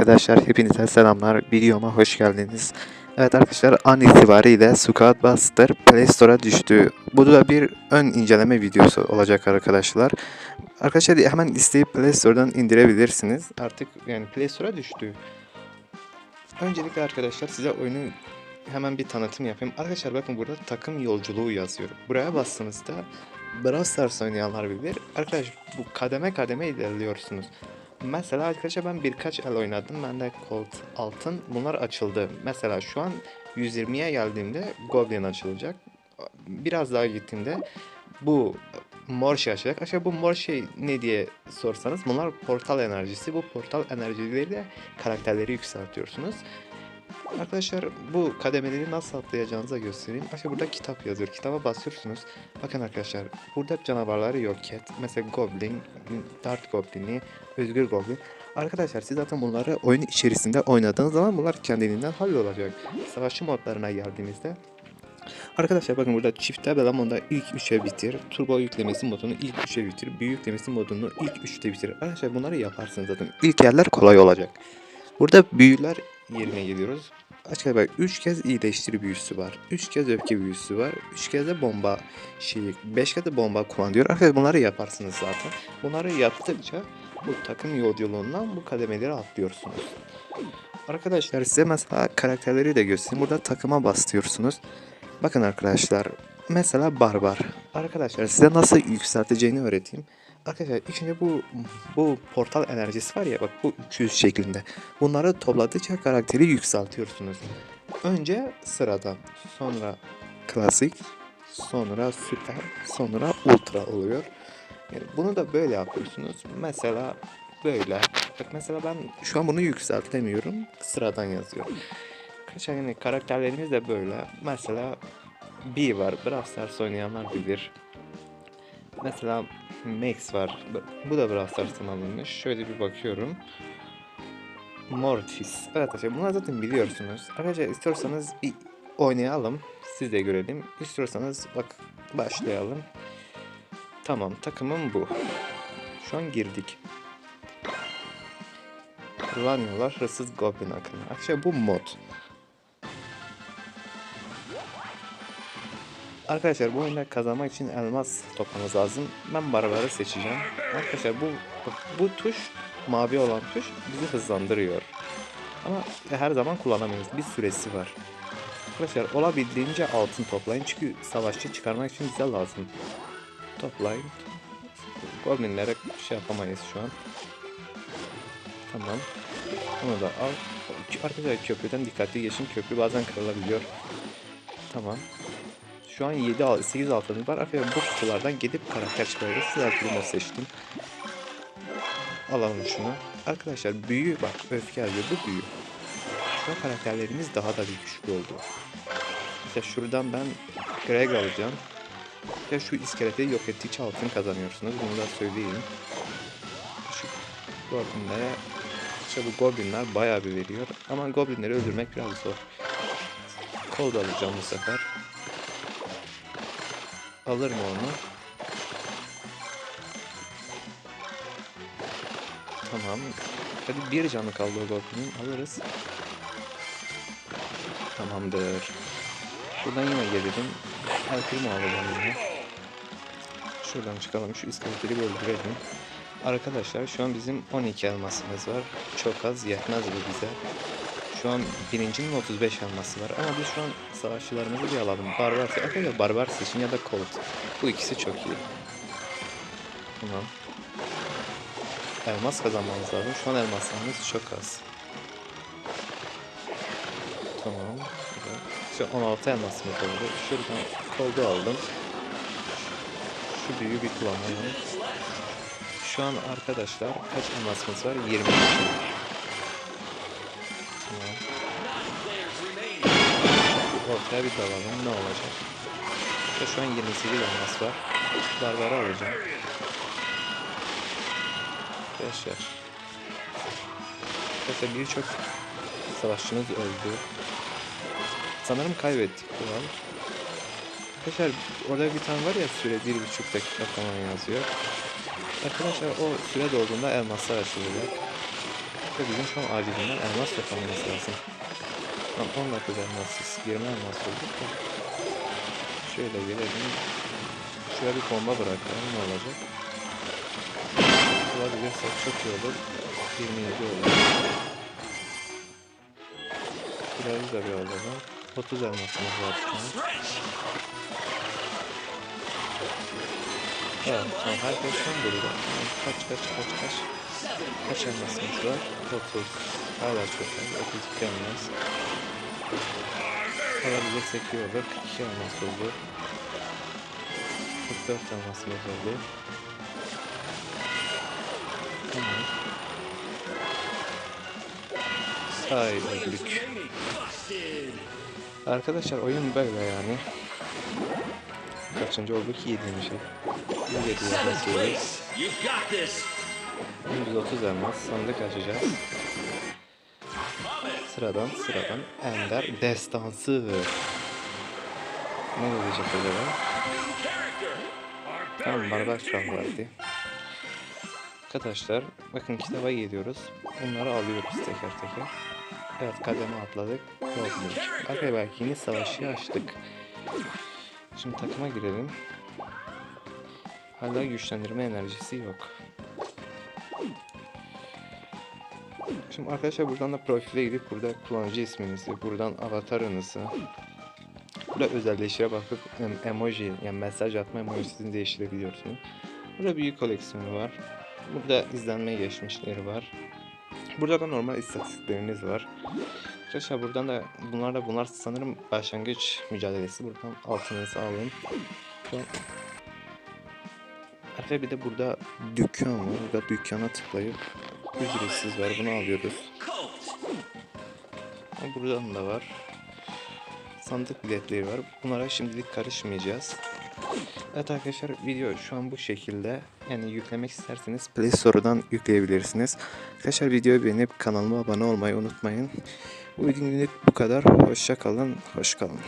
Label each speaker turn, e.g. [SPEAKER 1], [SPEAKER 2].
[SPEAKER 1] arkadaşlar, hepinize selamlar. Videoma hoş geldiniz. Evet arkadaşlar, an itibariyle Squad Buster Play Store'a düştü. Bu da bir ön inceleme videosu olacak arkadaşlar. Arkadaşlar hemen isteyip Play Store'dan indirebilirsiniz. Artık yani Play Store'a düştü. Öncelikle arkadaşlar size oyunu hemen bir tanıtım yapayım. Arkadaşlar bakın burada takım yolculuğu yazıyor. Buraya bastığınızda Brawl Stars oynayanlar bilir. Arkadaşlar bu kademe kademe ilerliyorsunuz. Mesela arkadaşlar ben birkaç el oynadım. Bende Colt altın bunlar açıldı. Mesela şu an 120'ye geldiğimde Goblin açılacak. Biraz daha gittiğimde bu mor şey açacak. Aşağı bu mor şey ne diye sorsanız bunlar portal enerjisi. Bu portal enerjileriyle karakterleri yükseltiyorsunuz. Arkadaşlar bu kademeleri nasıl atlayacağınızı göstereyim. Aşağı burada kitap yazıyor. Kitaba basıyorsunuz. Bakın arkadaşlar burada hep canavarları yok et. Mesela Goblin, Dart Goblin'i, Özgür Goblin. Arkadaşlar siz zaten bunları oyun içerisinde oynadığınız zaman bunlar kendiliğinden hallolacak. Savaşçı modlarına geldiğimizde Arkadaşlar bakın burada çifte Belamon'da ilk 3'e bitir. Turbo yüklemesi modunu ilk 3'e bitir. Büyü yüklemesi modunu ilk 3'te bitir. Arkadaşlar bunları yaparsınız zaten. İlk yerler kolay olacak. Burada büyüler yerine geliyoruz. Açıkçası bak 3 kez iyileştir büyüsü var. 3 kez öfke büyüsü var. 3 kez de bomba şeyi, 5 kez de bomba kullan diyor. Arkadaşlar bunları yaparsınız zaten. Bunları yaptıkça bu takım yolculuğundan bu kademeleri atlıyorsunuz. Arkadaşlar size mesela karakterleri de göstereyim. Burada takıma bastırıyorsunuz. Bakın arkadaşlar mesela barbar. Arkadaşlar size nasıl yükselteceğini öğreteyim. Arkadaşlar önce bu bu portal enerjisi var ya bak bu 200 şeklinde. Bunları topladıkça karakteri yükseltiyorsunuz. Önce sıradan, sonra klasik, sonra süper, sonra ultra oluyor. Yani bunu da böyle yapıyorsunuz. Mesela böyle. Bak mesela ben şu an bunu yükseltemiyorum. Sıradan yazıyor. Arkadaşlar yani karakterlerimiz de böyle. Mesela B var. Brawl Stars oynayanlar bilir. Mesela Max var. Bu da Brawl Stars'tan alınmış. Şöyle bir bakıyorum. Mortis. Evet arkadaşlar bunları zaten biliyorsunuz. Arkadaşlar istiyorsanız bir oynayalım. Siz de görelim. İstiyorsanız bak başlayalım. Tamam takımım bu. Şu an girdik. Kullanıyorlar hırsız goblin akını. Arkadaşlar bu mod. Arkadaşlar bu oyunda kazanmak için elmas toplamanız lazım. Ben barbarı seçeceğim. Arkadaşlar bu bu tuş mavi olan tuş bizi hızlandırıyor. Ama her zaman kullanamıyoruz. Bir süresi var. Arkadaşlar olabildiğince altın toplayın çünkü savaşçı çıkarmak için bize lazım. Toplayın. Goblinlere şey yapamayız şu an. Tamam. Onu da al. Arkadaşlar köprüden dikkatli geçin. Köprü bazen kırılabiliyor. Tamam. Şu an 7 al 8 altınız var. Arkadaşlar bu kutulardan gidip karakter çıkarıyoruz. Size bunu seçtim. Alalım şunu. Arkadaşlar büyü bak öfke yazıyor. Bu büyü. Şu karakterlerimiz daha da bir güçlü oldu. Mesela şuradan ben Greg alacağım. Ya şu iskeleti yok ettikçe altın kazanıyorsunuz. Bunu da söyleyeyim. Şu goblinlere işte bu goblinler bayağı bir veriyor. Ama goblinleri öldürmek biraz zor. Kol da alacağım bu sefer. Alır mı onu? Tamam. Hadi bir canı kaldı o goblinin. Alırız. Tamamdır. Şuradan yine gelelim. El primo alacağım yine. Şuradan çıkalım. Şu iskeletleri bir öldürelim. Arkadaşlar şu an bizim 12 elmasımız var. Çok az yetmez bu bize. Şu an birincinin 35 elması var ama biz şu an savaşçılarımızı bir alalım. Barbar, arkadaşlar barbar seçin ya da Colt. Bu ikisi çok iyi. Tamam. Elmas kazanmamız lazım. Şu an elmaslarımız çok az. Tamam. Şu 16 elmasımız oldu. Şuradan koldu aldım. Şu büyüyü bir kullanalım. Şu an arkadaşlar kaç elmasımız var? 20. Ortaya bir dalalım ne olacak? İşte şu an 28 elmas var. Barbarı alacağım. Arkadaşlar. Arkadaşlar birçok savaşçımız öldü. Sanırım kaybettik bu an. Arkadaşlar orada bir tane var ya süre bir buçuk dakika falan yazıyor. Arkadaşlar o süre dolduğunda elmaslar açılacak. Ve bizim şu an acilinden elmas yapmamız lazım. Tam 19 elmassız 20 elmas olduk da. Şöyle gelelim. Şuraya bir bomba bırakalım ne olacak? Bulabilirsek çok iyi olur. 27 olur. Biraz da bir alalım. 30 elmasımız var şu an. Evet, tamam herkes son burada. Kaç kaç kaç kaç. Kaç elmasımız var? 30. Hala az. 32 elmas. Alabilirsek iyi olur. 42 elmas oldu. 44 elmasımız oldu. Tamam. Ay öldük. Arkadaşlar oyun böyle yani. Kaçıncı oldu ki yediğim şey. 107'ye basıyoruz.
[SPEAKER 2] You got this.
[SPEAKER 1] 130 elmas sandık açacağız. Sıradan sıradan Ender destansı. Ne olacak acaba? Tamam barbar çal vardı. Arkadaşlar bakın kitaba geliyoruz. Bunları alıyoruz teker teker. Evet kademe atladık. Bozmuş. Arkaya belki yeni savaşı açtık. Şimdi takıma girelim. Hala güçlendirme enerjisi yok. Şimdi arkadaşlar buradan da profile gidip burada kullanıcı isminizi, buradan avatarınızı, burada özelleşire bakıp em- emoji yani mesaj atma emojisini değiştirebiliyorsunuz. Burada büyük koleksiyonu var. Burada izlenme geçmişleri var. Burada da normal istatistikleriniz var. Arkadaşlar buradan da bunlar da bunlar sanırım başlangıç mücadelesi. Buradan altınızı alın. Arkadaşlar bir de burada dükkan var. Burada dükkana tıklayıp ücretsiz var. Bunu alıyoruz. Buradan da var. Sandık biletleri var. Bunlara şimdilik karışmayacağız. Evet arkadaşlar video şu an bu şekilde. Yani yüklemek isterseniz Play Store'dan yükleyebilirsiniz. Arkadaşlar videoyu beğenip kanalıma abone olmayı unutmayın. Bu videoluk bu kadar. Hoşça kalın. Hoş kalın.